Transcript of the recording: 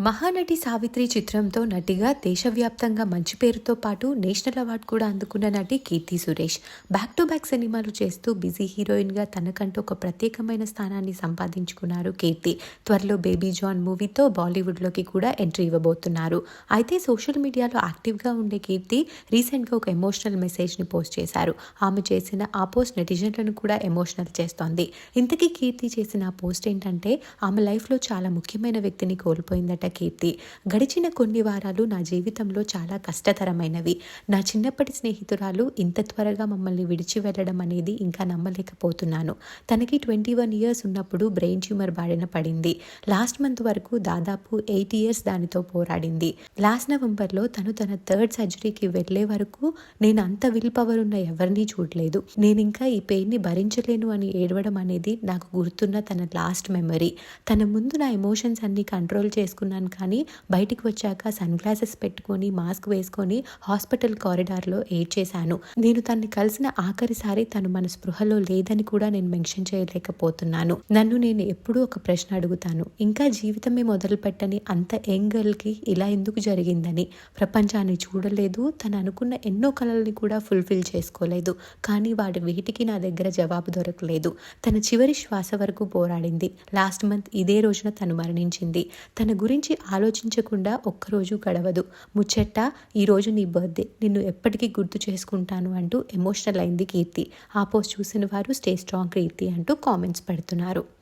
మహానటి సావిత్రి చిత్రంతో నటిగా దేశవ్యాప్తంగా మంచి పేరుతో పాటు నేషనల్ అవార్డు కూడా అందుకున్న నటి Keerthy Suresh. Back to back సినిమాలు చేస్తూ బిజీ హీరోయిన్గా తనకంటూ ఒక ప్రత్యేకమైన స్థానాన్ని సంపాదించుకున్నారు కీర్తి. త్వరలో బేబీ జాన్ మూవీతో బాలీవుడ్లోకి కూడా ఎంట్రీ ఇవ్వబోతున్నారు. అయితే సోషల్ మీడియాలో యాక్టివ్గా ఉండే కీర్తి రీసెంట్గా ఒక ఎమోషనల్ మెసేజ్ని పోస్ట్ చేశారు. ఆమె చేసిన ఆ పోస్ట్ నెటిజన్లను కూడా ఎమోషనల్ చేస్తోంది. ఇంతకీ కీర్తి చేసిన ఆ పోస్ట్ ఏంటంటే ఆమె లైఫ్లో చాలా ముఖ్యమైన వ్యక్తిని కోల్పోయిందట కీర్తి. గడిచిన కొన్ని వారాలు నా జీవితంలో చాలా కష్టతరమైనవి. నా చిన్నప్పటి స్నేహితురాలు ఇంత త్వరగా మమ్మల్ని విడిచి వెళ్ళడం అనేది ఇంకా నమ్మలేకపోతున్నాను. తనకి ట్వంటీ వన్ ఇయర్స్ ఉన్నప్పుడు బ్రెయిన్ ట్యూమర్ బారిన పడింది. లాస్ట్ మంత్ వరకు దాదాపు ఎయిట్ ఇయర్స్ దానితో పోరాడింది. లాస్ట్ నవంబర్లో తను తన థర్డ్ సర్జరీకి వెళ్ళే వరకు నేను అంత విల్ పవర్ ఉన్న ఎవరిని చూడలేదు. నేను ఇంకా ఈ పెయిన్ని భరించలేను అని ఏడవడం అనేది నాకు గుర్తున్న తన లాస్ట్ మెమరీ. తన ముందు నా ఎమోషన్స్ అన్ని కంట్రోల్ చేసుకున్న చేసుకున్నాను కానీ బయటికి వచ్చాక సన్ గ్లాసెస్ పెట్టుకొని మాస్క్ వేసుకొని హాస్పిటల్ కారిడార్లో ఎయిడ్ చేశాను. నేను తన్ని కలిసిన ఆఖరిసారి తను మన స్పృహలో లేదని కూడా నేను మెన్షన్ చేయలేకపోతున్నాను. నన్ను నేను ఎప్పుడూ ఒక ప్రశ్న అడుగుతాను. ఇంకా జీవితమే మొదలు పెట్టని అంత యంగ్ గర్ల్కి ఇలా ఎందుకు జరిగిందని? ప్రపంచాన్ని చూడలేదు తను అనుకున్న ఎన్నో కళల్ని కూడా ఫుల్ఫిల్ చేసుకోలేదు. కానీ వాడి వీటికి నా దగ్గర జవాబు దొరకలేదు. తన చివరి శ్వాస వరకు పోరాడింది. లాస్ట్ మంత్ ఇదే రోజున తను మరణించింది. తన గురించి ఆలోచించకుండా ఒక్కరోజు గడవదు. ముచ్చట ఈరోజు నీ బర్త్డే. నిన్ను ఎప్పటికీ గుర్తు చేసుకుంటాను అంటూ ఎమోషనల్ అయింది కీర్తి. ఆ పోస్ట్ చూసిన వారు స్టే స్ట్రాంగ్ కీర్తి అంటూ కామెంట్స్ పెడుతున్నారు.